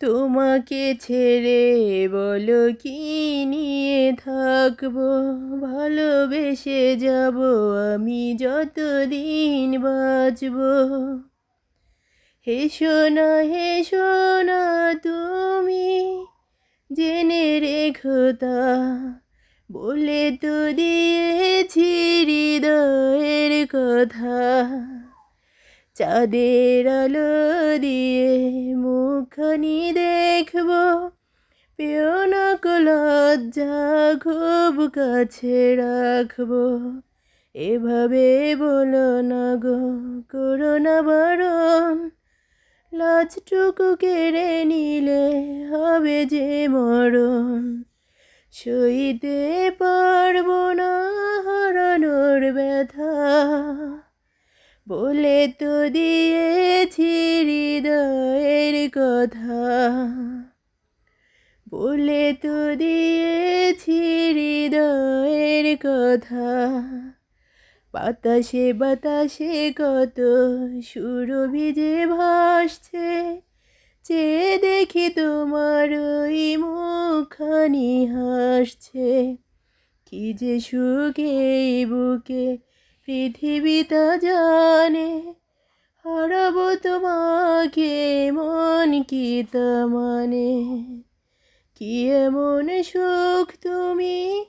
তোমাকে ছেড়ে বলো কি নিয়ে থাকব? ভালোবেসে যাব আমি যতদিন বাঁচবো। হেসো না হেসো না তুমি, জেনে রেখো তা। বলে তো দিয়েছি হৃদয়ের কথা। চাঁদের আলো দিয়ে মুখখানি দেখব। পেও না কো লজ্জা খুব কাছে রাখব। এভাবে বলো না গো, করো না বারণ। লাজটুকু কেড়ে নিলে হবে যে মরণ। সইতে পারব না হারানোর ব্যথা। বলে তো দিয়েছি হৃদয়ের কথা। বলে তো দিয়েছি হৃদয়ের কথা। বাতাসে বাতাসে কত সুরভি যে ভাসছে চেয়ে দেখি তোমার ওই মুখখানি হাসছে। কি যে সুখে বুকে পৃথিবীটা জানে হারাবো তোমাকে মন কি মানে? কি এমন সুখ তুমি